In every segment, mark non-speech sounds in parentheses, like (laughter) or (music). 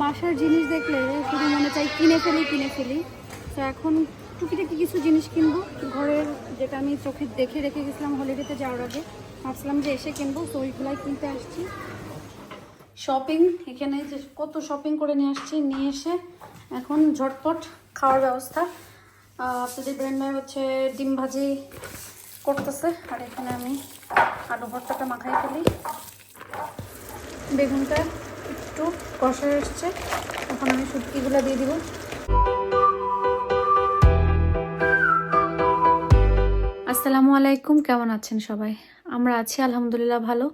বাসার জিনিস দেখলে, শুধু মনে চাই কিনে ফেলি কিনে ফেলি। তো এখন টুকিটাকি কিছু জিনিস কিনবো। ঘরের যেটা আমি চোখে দেখে রেখে গেছিলাম হলিডেতে যাওয়ার আগে, ভাবছিলাম যে এসে কিনবো, তো ওইগুলাই কিনতে আসছি। শপিং এখানে যে কত শপিং করে নিয়ে আসছি, নিয়ে এসে এখন ঝটপট খাওয়ার ব্যবস্থা। আপনাদের ব্রেন ভাই হচ্ছে ডিম ভাজি করতেছে, আর এখানে আমি আলু ভর্তাটা মাখাই ফেলি। বেগুনটা একটু কষা এসছে এখন আমি শুটকিগুলো দিয়ে দিব। আসসালামু আলাইকুম, কেমন আছেন সবাই? আমরা আছি আলহামদুলিল্লাহ ভালো।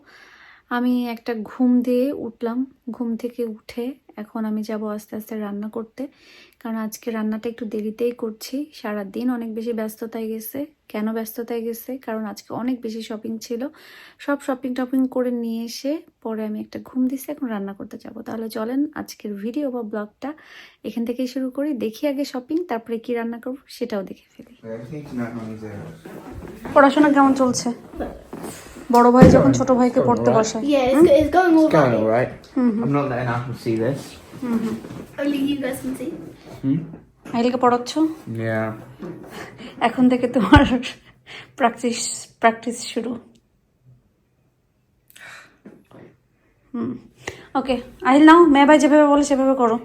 আমি একটা ঘুম দিয়ে উঠলাম। ঘুম থেকে উঠে এখন আমি যাব আস্তে আস্তে রান্না করতে। কারণ আজকে রান্নাটা একটু দেরিতেই করছি। সারা দিন অনেক বেশি ব্যস্ততায় গেছে। কেন ব্যস্ততায় গেছে? কারণ আজকে অনেক বেশি শপিং ছিল। সব শপিং টপিং করে নিয়ে এসে পরে আমি একটা ঘুম দিছি এখন রান্না করতে যাব। তাহলে চলেন আজকের ভিডিও বা ব্লগটা এখান থেকেই শুরু করি। দেখি আগে শপিং তারপরে কি রান্না করব সেটাও দেখে ফেলি. পড়াশোনা কেমন চলছে? বড় ভাই যখন ছোট ভাইকে পড়তে বসায়। Hmm? এখন থেকে তোমার প্র্যাকটিস প্র্যাকটিস শুরু। ওকে আহিল নাও মেয়ে ভাই যেভাবে বলে সেভাবে করো।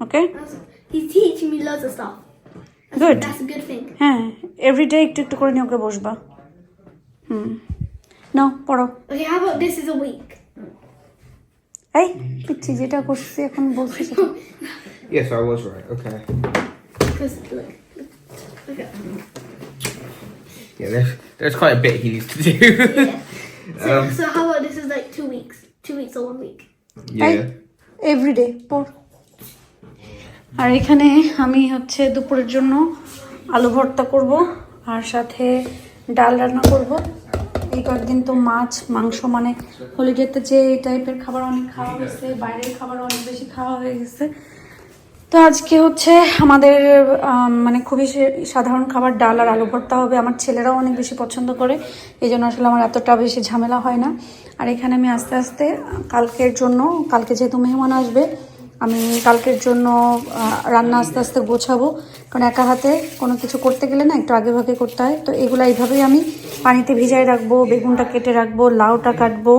ওকে গুড হ্যাঁ এভরিডে একটু একটু করে নিয়ে ওকে বসবা। হুম। নাও পড়ো। হ্যাঁ দিস ইজ আ উইক এই পিচ্ছি যেটা করছি এখন বলছি সেটা Yes, I was right. Okay. Because look, look at Yeah, there's there's quite a bit he needs to do. yeah. So, Um, so how about this is like two weeks, two weeks or one week? yeah. Everyday পড় আর এখানে আমি হচ্ছে দুপুরের জন্য আলু ভর্তা করব আর সাথে ডাল রান্না করব এই কয়েকদিন তো মাছ মাংস মানে হলিডেতে যে এই টাইপের খাবার অনেক খাওয়া হয়েছে বাইরের খাবার অনেক বেশি খাওয়া হয়ে গেছে। তো আজকে হচ্ছে আমাদের মানে খুবই সে- সাধারণ খাবার ডাল আর আলু ভর্তা হবে আমার ছেলেরাও অনেক বেশি পছন্দ করে এই জন্য আসলে আমার এতটা বেশি ঝামেলা হয় না। আর এখানে আমি আস্তে আস্তে কালকের জন্য কালকে যেহেতু মেহমান আসবে আমি কালকের জন্য রান্না আস্তে আস্তে গোছাবো। কারণ একা হাতে কোনো কিছু করতে গেলে না একটু আগে ভাগে করতে হয়। তো এগুলো এইভাবেই আমি পানিতে ভিজাই রাখব, বেগুনটা কেটে রাখব, লাউটা কাটবো।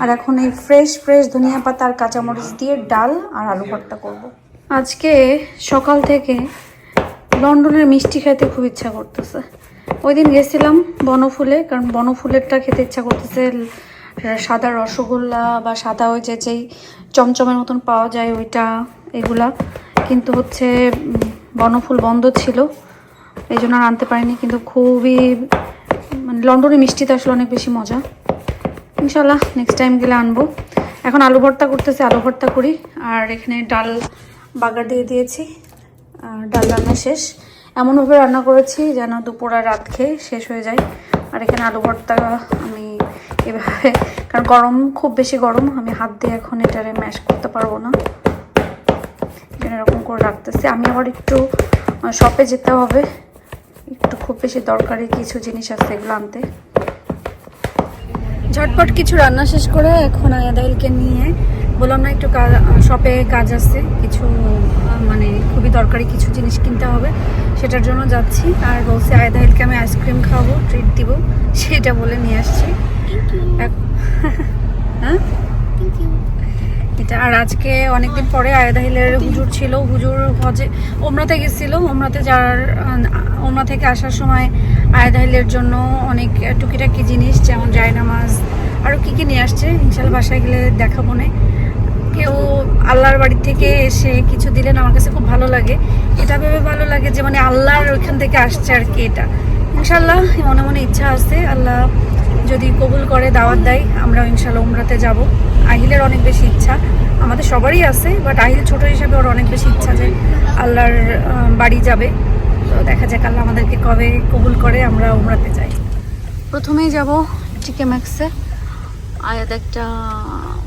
আর এখন এই ফ্রেশ ফ্রেশ ধনিয়া পাতা আর কাঁচামরিচ দিয়ে ডাল আর আলু ভর্তা করব। আজকে সকাল থেকে লন্ডনের মিষ্টি খেতে খুব ইচ্ছা করতেছে। ওই দিন গেছিলাম বনফুলে, কারণ বনফুলেরটা খেতে ইচ্ছা করতেছে। সাদা রসগোল্লা বা সাদা ওই যে যেই চমচমের মতন পাওয়া যায় ওইটা, এগুলা। কিন্তু হচ্ছে বনফুল বন্ধ ছিল। এই জন্য আর আনতে পারিনি, কিন্তু খুবই মানে লন্ডনের মিষ্টিতে আসলে অনেক বেশি মজা। ইনশাল্লাহ নেক্সট টাইম গেলে আনব। এখন আলু ভর্তা করতেছি, আলু ভর্তা করি। আর এখানে ডাল বাগার দিয়ে দিয়েছি। আর ডাল রান্না শেষ। এমনভাবে রান্না করেছি যেন দুপুর আর রাত খেয়ে শেষ হয়ে যায়। আর এখানে আলু ভর্তা আমি এভাবে, কারণ গরম, খুব বেশি গরম, আমি হাত দিয়ে এখন এটারে ম্যাশ করতে পারব না। এরকম করে রাখতেছি। আমি আবার একটু শপে যেতে হবে। একটু খুব বেশি দরকারি কিছু জিনিস আছে এগুলো আনতে। ঝটপট কিছু রান্না শেষ করে এখন আয়াদাইলকে নিয়ে বললাম না একটু শপে কাজ আছে। কিছু মানে খুবই দরকারি কিছু জিনিস কিনতে হবে। সেটার জন্য যাচ্ছি। আর বলছি আয়াদাইলকে আমি আইসক্রিম খাওয়াবো ট্রিট দিব। সেটা বলে নিয়ে আসছি। (laughs) হ্যাঁ? এটা আর আজকে অনেকদিন পরে আয়াদাহিলের হুজুর ছিল হুজুর হজে ওমরাতে গেছিল। ওমরাতে যাওয়ার ওমরা থেকে আসার সময় আয়াদাহিলের জন্য অনেক টুকিটাকি জিনিস যেমন জায়নামাজ আরও কী কী নিয়ে আসছে? ইনশাল্লাহ বাসায় গেলে দেখাবো না। কেউ আল্লাহর বাড়ি থেকে এসে কিছু দিলেন আমার কাছে খুব ভালো লাগে। এটা ভেবে ভালো লাগে যে মানে আল্লাহর ওইখান থেকে আসছে আর কি এটা। ইনশাল্লাহ মনে মনে ইচ্ছা আছে আল্লাহ যদি কবুল করে দাওয়াত দেয়, আমরা ইনশাল্লাহ উমরাতে যাব। আহিলের অনেক বেশি ইচ্ছা। আমাদের সবারই আছে বাট আহিল ছোট হিসাবে ওর অনেক বেশি ইচ্ছা যে আল্লাহর বাড়ি যাবে। তো দেখা যাক আল্লাহ আমাদেরকে কবে কবুল করে আমরা উমরাতে যাই। প্রথমেই যাব টিকে ম্যাক্সে আয়াত একটা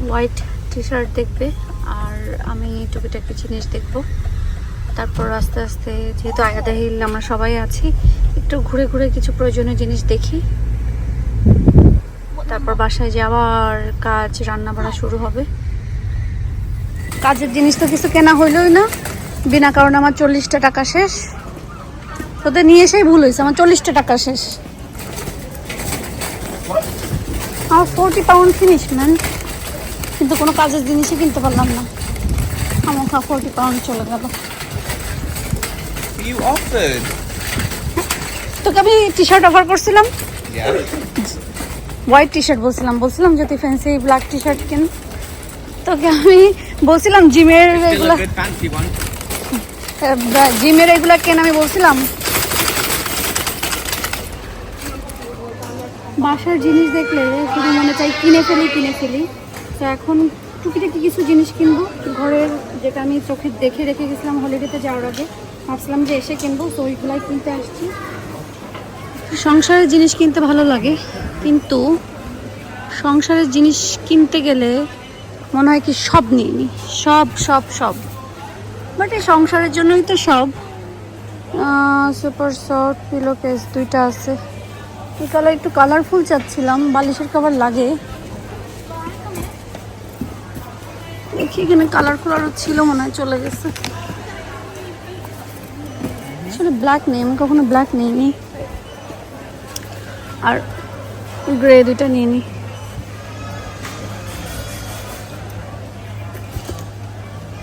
হোয়াইট টি শার্ট দেখবে, আর আমি টুকিটাকি জিনিস দেখব। তারপর আস্তে আস্তে, যেহেতু আয়াদা হিল আমরা সবাই আছি, একটু ঘুরে ঘুরে কিছু প্রয়োজনীয় জিনিস দেখি। তারপর বাসায় যাওয়ার কাজ রান্না বাড়া শুরু হবে। কাজের জিনিস তো কিছু কেনা হইলই না। বিনা কারণে আমার চল্লিশটা টাকা শেষ। তোদের নিয়ে এসেই ভুল হয়েছে আমার চল্লিশটা টাকা শেষ। আমার ফোরটি পাউন্ড ফিনিশ ম্যান কিন্তু কোনো কাজের জিনিসই কিনতে পারলাম না। আমার ফোরটি পাউন্ড চলে গেল। তোকে আমি টি শার্ট অফার করছিলাম. হোয়াইট টি শার্ট বলছিলাম বলছিলাম যদি ফ্যান্সি ব্ল্যাক টি শার্ট কিন? তোকে আমি বলছিলাম জিমের এগুলা one. জিমের এগুলা কেন আমি বলছিলাম? বাসার জিনিস দেখলে শুধু মনে চাই কিনে ফেলি কিনে ফেলি। তো এখন টুকিটাকি কিছু জিনিস কিনবো। ঘরের যেটা আমি চোখে দেখে রেখে গেছিলাম হলিডেতে যাওয়ার আগে ভাবছিলাম যে এসে কিনবো তো ওইগুলাই কিনতে আসছি। সংসারের জিনিস কিনতে ভালো লাগে। কিন্তু সংসারের জিনিস কিনতে গেলে মনে হয় কি সব নিয়ে নি। সব সব সব। বাট এই সংসারের জন্যই তো সব। সুপার সফট পিলো কেস দুইটা আছে। এই কালার একটু কালারফুল চাচ্ছিলাম, বালিশের কভার লাগে। দেখি এখানে কালারফুল আরও ছিল, মনে হয় চলে গেছে। আসলে ব্ল্যাক নেই, আমি কখনো ব্ল্যাক নিইনি। আর গ্রে, দুইটা নিয়ে নিই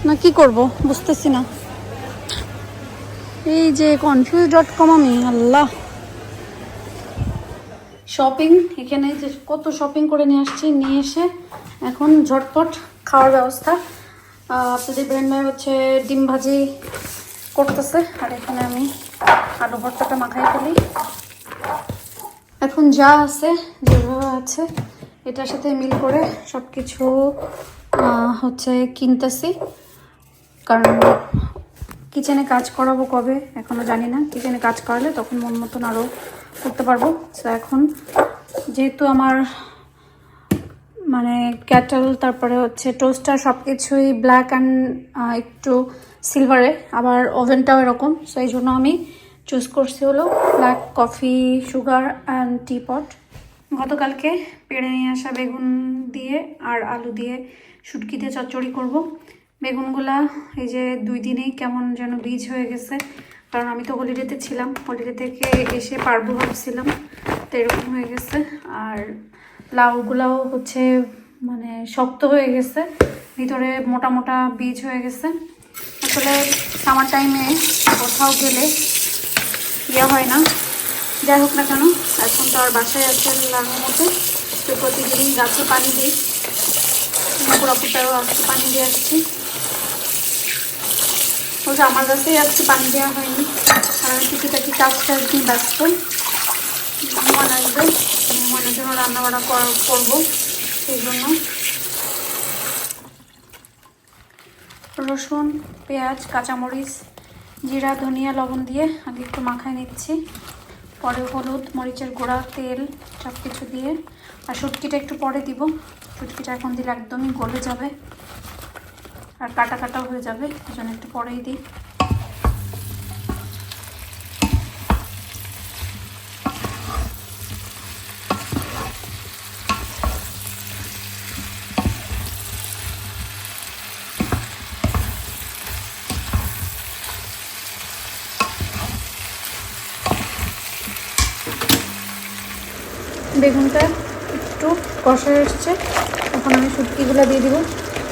না, কি করব? বুঝতেছি না। এই যে কনফিউজ ডট কম আমি, আল্লাহ। শপিং এখানে যে কত শপিং করে নিয়ে আসছি, নিয়ে এসে এখন ঝটপট খাওয়ার ব্যবস্থা। আপনাদের ব্রেন ভাই হচ্ছে ডিম ভাজি করতেছে। আর এখানে আমি আলু ভর্তাটা মাখাই ফেলি। এখন যা আছে যেভাবে আছে, এটার সাথে মিল করে সব কিছু হচ্ছে কিনতেছি। কারণ কিচেনে কাজ করাবো কবে, এখনও জানি না। কিচেনে কাজ করালে তখন মন মতন আরও করতে পারব। তো এখন যেহেতু আমার মানে ক্যাটল তারপরে হচ্ছে টোস্টার সব কিছুই ব্ল্যাক অ্যান্ড একটু সিলভারে আবার ওভেনটাও এরকম। সো এই জন্য আমি চুজ করছি হলো black coffee sugar and teapot গতকালকে পেড়ে নিয়ে আসা বেগুন দিয়ে আর আলু দিয়ে দিয়ে চচ্চড়ি করব। বেগুনগুলা এই যে দুই দিনেই কেমন যেন বীজ হয়ে গেছে। কারণ আমি তো হলিডেতে ছিলাম। হলিডে থেকে এসে পারব ভাবছিলাম, তো এরকম হয়ে গেছে। আর লাউগুলাও হচ্ছে মানে শক্ত হয়ে গেছে। ভিতরে মোটা মোটা বীজ হয়ে গেছে। আসলে সামার টাইমে কোথাও গেলে ইয়ে হয় না। যাই হোক না কেন, এখন তো আর বাসায় আছে লাগানোর মতো, তো প্রতিদিনই গাছে পানি দিই। পুরাপুরটাও আজকে পানি দিয়ে আসছি। বলছে আমার কাছেই আজকে পানি দেওয়া হয়নি আর আমি কাজ টাজ নিয়ে ব্যস্ত। মেহমান আসবে মেহমানের জন্য রান্না বান্না করব, সেই জন্য। রসুন, পেঁয়াজ, কাঁচামরিচ জিরা, ধনিয়া, লবণ দিয়ে আগে একটু মাখায় নিচ্ছি। পরে হলুদ, মরিচের গুঁড়া, তেল সব কিছু দিয়ে। আর শুটকিটা একটু পরে দিব। সুটকিটা এখন দিলে একদমই গলে যাবে। আর কাটা কাটাও হয়ে যাবে জন্য একটু পরেই দিই। বেগুনটা একটু কষা এসছে। এখন আমি শুটকিগুলো দিয়ে দিব।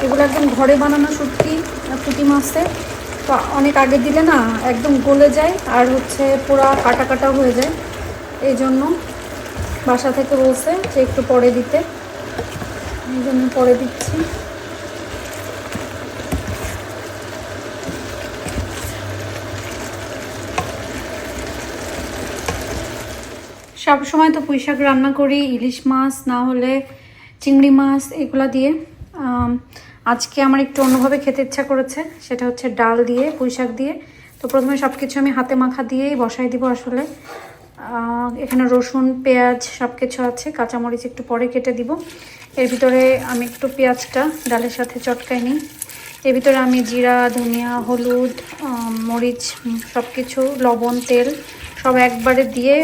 এগুলো একদম ঘরে বানানো শুটকি পুঁটি মাছে। তো অনেক আগে দিলে না একদম গলে যায় আর হচ্ছে পুরো কাটা কাটা হয়ে যায়। এই জন্য বাসা থেকে বলছে যে একটু পরে দিতে। এই জন্য পরে দিচ্ছি। সব সময় তো পুঁই শাক রান্না করি, ইলিশ মাছ, না হলে চিংড়ি মাছ, এগুলা দিয়ে। আজকে আমার একটু অন্যভাবে খেতে ইচ্ছা করেছে, সেটা হচ্ছে ডাল দিয়ে পুঁই শাক দিয়ে। তো প্রথমে সব কিছু আমি হাতে মাখা দিয়েই বসাই দিব আসলে। এখানে রসুন, পেঁয়াজ সব কিছু আছে, কাঁচামরিচ একটু পরে কেটে দিব। এর ভিতরে আমি একটু পেঁয়াজটা ডালের সাথে চটকাই নিই। এর ভিতরে আমি জিরা, ধনিয়া, হলুদ মরিচ সব কিছু লবণ, তেল সব একবারে দিয়ে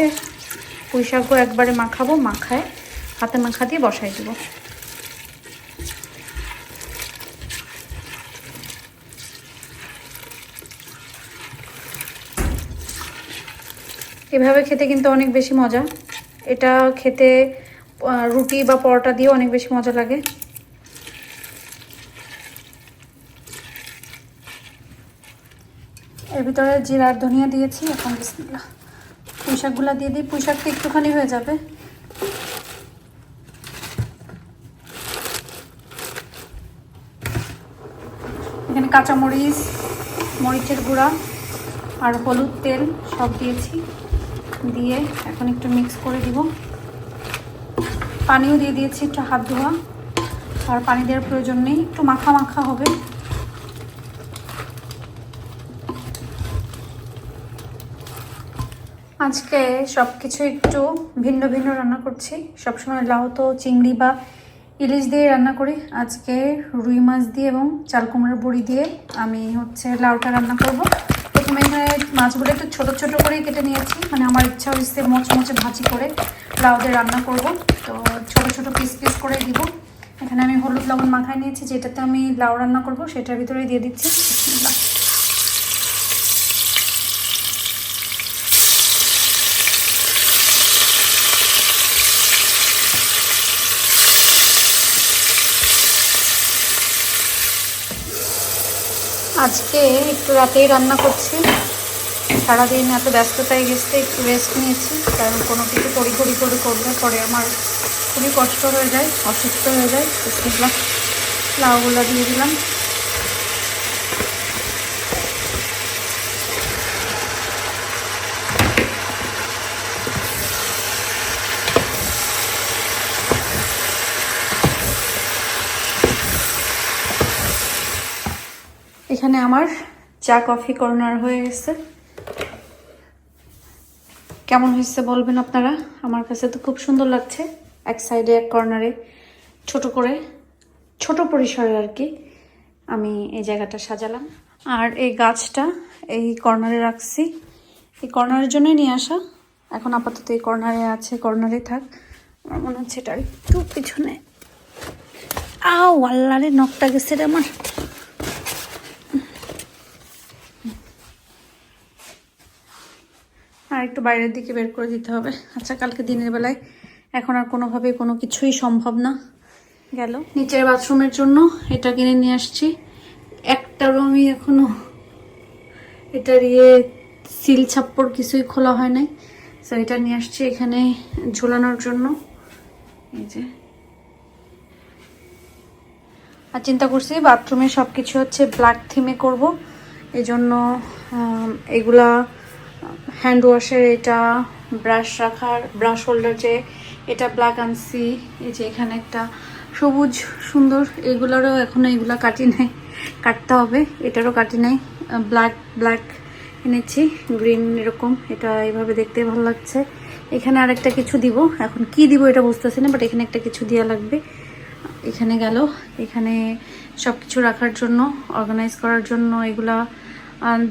পুঁই শাকও একবারে মাখাবো, মাখায় হাতে মাখা দিয়ে বসাই দেবো। এভাবে খেতে কিন্তু অনেক বেশি মজা। এটা খেতে রুটি বা পরোটা দিয়ে অনেক বেশি মজা লাগে। এর ভিতরে জিরার ধনিয়া দিয়েছি, এখন বিসমিল্লা পুঁইশাকগুলো দিয়ে দিই, পুঁইশাকটা একটুখানি হয়ে যাবে। এখানে কাঁচামরিচ, মরিচের গুঁড়া আর হলুদ তেল সব দিয়েছি, দিয়ে এখন একটু মিক্স করে দিব। পানিও দিয়ে দিয়েছি একটু হাত ধোয়া, আর পানি দেওয়ার প্রয়োজন নেই, একটু মাখা মাখা হবে। আজকে সব কিছু একটু ভিন্ন ভিন্ন রান্না করছি। সবসময় লাউ তো চিংড়ি বা ইলিশ দিয়ে রান্না করি। আজকে রুই মাছ দিয়ে এবং চাল কুমড়োর বড়ি দিয়ে আমি হচ্ছে লাউটা রান্না করব। প্রথমে এখানে মাছগুলো একটু ছোটো ছোটো করে কেটে নিয়েছি। মানে আমার ইচ্ছা হচ্ছে মোচমোচে ভাজি করে লাউ দিয়ে রান্না করব। তো ছোট ছোট পিস পিস করে দিব। এখানে আমি হলুদ লবণ মাখায় নিয়েছি। যেটাতে আমি লাউ রান্না করব, সেটার ভিতরেই দিয়ে দিচ্ছি। আজকে একটু রাতেই রান্না করছি। সারাদিন এত ব্যস্ততায় গেছে, একটু রেস্ট নিয়েছি, কারণ কোনো কিছু তড়িঘড়ি করে করলে পরে আমার খুবই কষ্ট হয়ে যায়, অসুস্থ হয়ে যায়। বিসমিল্লাহ লাউগুলো দিয়ে দিলাম। এখানে আমার চা কফি কর্নার হয়ে গেছে। কেমন হয়েছে বলবেন আপনারা? আমার কাছে তো খুব সুন্দর লাগছে এক সাইডে, এক কর্নারে। ছোট করে, ছোট পরিসরে আর কি আমি এই জায়গাটা সাজালাম। আর এই গাছটা এই কর্নারে রাখছি। এই কর্নারের জন্যই নিয়ে আসা। এখন আপাতত এই কর্নারে আছে, কর্নারে থাক। আমার মনে হচ্ছে এটা একটু পিছনে। আও, আল্লাহরে নখটা গেছে রে আমার। আর একটু বাইরের দিকে বের করে দিতে হবে। আচ্ছা কালকে দিনের বেলায় এখন আর কোনোভাবে কোনো কিছুই সম্ভব না। গেল। নিচের বাথরুমের জন্য এটা কিনে নিয়ে আসছি। একটা রুমই এখনও এটার ইয়ে সিল, ছাপ্পর কিছুই খোলা হয় নাই। তো এটা নিয়ে আসছি এখানে ঝোলানোর জন্য। এই যে। আর চিন্তা করছি, বাথরুমে সব কিছু হচ্ছে ব্ল্যাক থিমে করব। এই জন্য এগুলা হ্যান্ড ওয়াশের এটা ব্রাশ রাখার ব্রাশ হোল্ডার যে এটা ব্ল্যাক আনছি এই যে এখানে একটা সবুজ, সুন্দর, এগুলারও এখনও এগুলা কাটি নাই, কাটতে হবে, এটারও কাটি নাই ব্ল্যাক ব্ল্যাক এনেছি গ্রিন এরকম, এটা এইভাবে দেখতে ভালো লাগছে। এখানে আরেকটা কিছু দিব, এখন কি দিব এটা বুঝতেছি না বাট এখানে একটা কিছু দেওয়া লাগবে। এখানে গেল, এখানে সব কিছু রাখার জন্য অর্গানাইজ করার জন্য এগুলা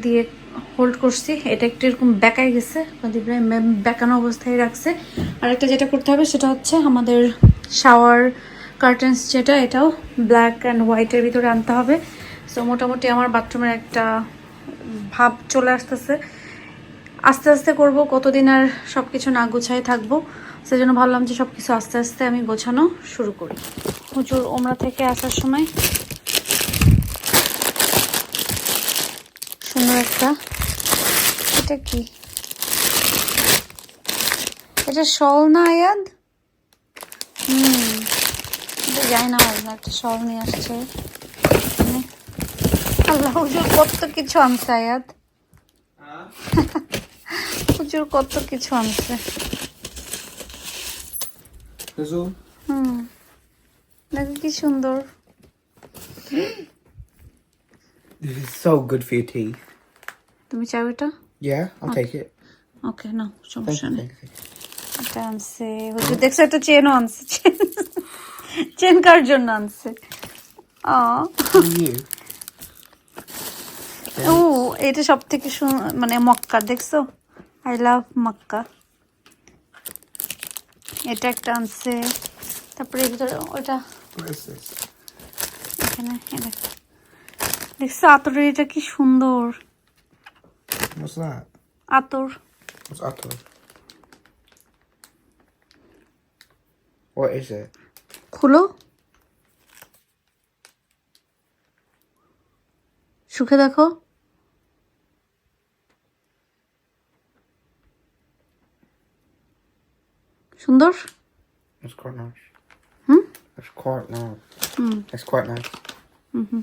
দিয়ে হোল্ড করছি। এটা একটু এরকম বেঁকাই গেছে। বেঁকানো অবস্থায় রাখছে। আর একটা যেটা করতে হবে সেটা হচ্ছে আমাদের শাওয়ার কার্টেন্স যেটা, এটাও ব্ল্যাক অ্যান্ড হোয়াইটের ভিতরে আনতে হবে। সো মোটামুটি আমার বাথরুমের একটা ভাব চলে আসতেছে। আস্তে আস্তে করব, কতদিন আর সব কিছু না গুছাই থাকব। সেজন্য ভাবলাম যে সব কিছু আস্তে আস্তে আমি গোছানো শুরু করি। হুজুর, ওমরা থেকে আসার সময় সুন্দর একটা। এটা কি? এটা শল না আয়াদ? হুম। এটা যাই না না একটা শল নিয়ে আসছে। আল্লাহ হুজুর কত কিছু আনছে আয়াদ? হুজুর কত কিছু আনছে? হুম। দেখো কি সুন্দর। This is so good for your teeth. তুমি চাও এটা Yeah, I'll take it. ওকে না Thank সমস্যা you, নেই thank you. এটা আনছে হুজুর দেখছ একটা চেনও আনছে চেন চেন কার জন্য আনছে আ For you. (laughs) ও এটা সব থেকে মানে মক্কা দেখছ আই লাভ মক্কা এটা একটা আনছে তারপরে এর ভিতরে ওটা What is this? এখানে এই দেখো। দেখছ আতর এটা কি সুন্দর? আতর। আতর? ও এসে খুলো। শুকে দেখো। সুন্দর? হুম? হুম হুম।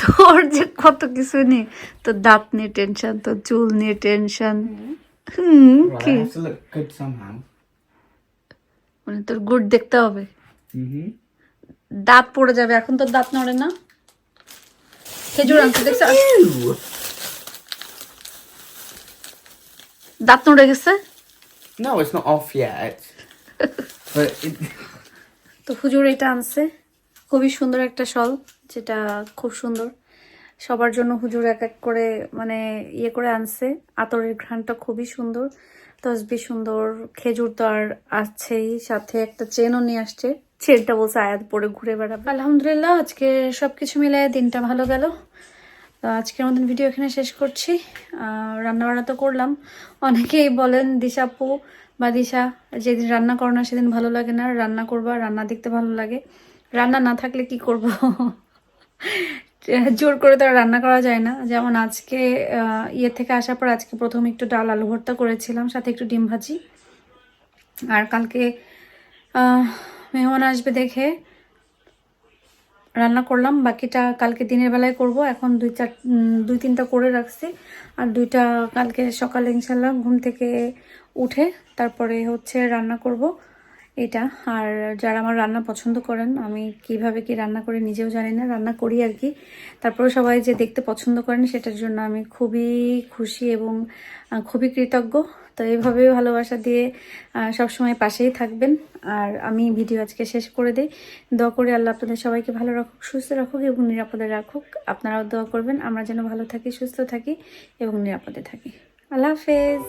তোর যে কত কিছু নিয়ে তোর দাঁত নিয়ে টেনশন তোর চুল নিয়ে টেনশন হুম কি. মানে তোর গুড দেখতে হবে। Mm-hmm. দাঁত পড়ে যাবে এখন তোর দাঁত নড়ে না। খেজুর আনতে দেখছ? দাঁত নড়ে গেছে? No, it's not off yet. (laughs) but it, তো হুজুর এটা আনছে। খুবই সুন্দর একটা শল। যেটা খুব সুন্দর। সবার জন্য হুজুর এক এক করে মানে ইয়ে করে আনছে। আতরের ঘ্রাণটা খুবই সুন্দর। তসবি সুন্দর, খেজুর তো আর আসছেই সাথে একটা চেনও নিয়ে আসছে। চেনটা বলছে আয়াত পরে ঘুরে বেড়াবে। আলহামদুলিল্লাহ, আজকে সবকিছু মিলে দিনটা ভালো গেল। তো আজকের মতন ভিডিও এখানে শেষ করছি। রান্না বান্না তো করলাম। অনেকেই বলেন দিশাপু বা দিশা, যেদিন রান্না করো না সেদিন ভালো লাগে না। রান্না করবা, রান্না দেখতে ভালো লাগে। রান্না না থাকলে কি করব? জোর করে তো রান্না করা যায় না। যেমন আজকে ইয়ে থেকে আসার পর আজকে প্রথম একটু ডাল আলু ভর্তা করেছিলাম, সাথে একটু ডিম ভাজি। আর কালকে মেহমান আসবে দেখে রান্না করলাম। বাকিটা কালকে দিনের বেলায় করব। এখন দুই চার দুই তিনটা করে রাখছি। আর দুইটা কালকে সকালে ইনশাল্লাহ ঘুম থেকে উঠে তারপরে হচ্ছে রান্না করব। এটা। আর যারা আমার রান্না পছন্দ করেন, আমি কীভাবে কি রান্না করি নিজেও জানি না, রান্না করি আর কি। তারপরে সবাই যে দেখতে পছন্দ করেন, সেটার জন্য আমি খুবই খুশি এবং খুবই কৃতজ্ঞ। তো এইভাবে ভালোবাসা দিয়ে সবসময় পাশেই থাকবেন। আর আমি ভিডিও আজকে শেষ করে দিই। দোয়া করে আল্লাহ আপনাদের সবাইকে ভালো রাখুক, সুস্থ রাখুক এবং নিরাপদে রাখুক। আপনারাও দোয়া করবেন, আমরা যেন ভালো থাকি, সুস্থ থাকি এবং নিরাপদে থাকি। আল্লাহ হাফেজ।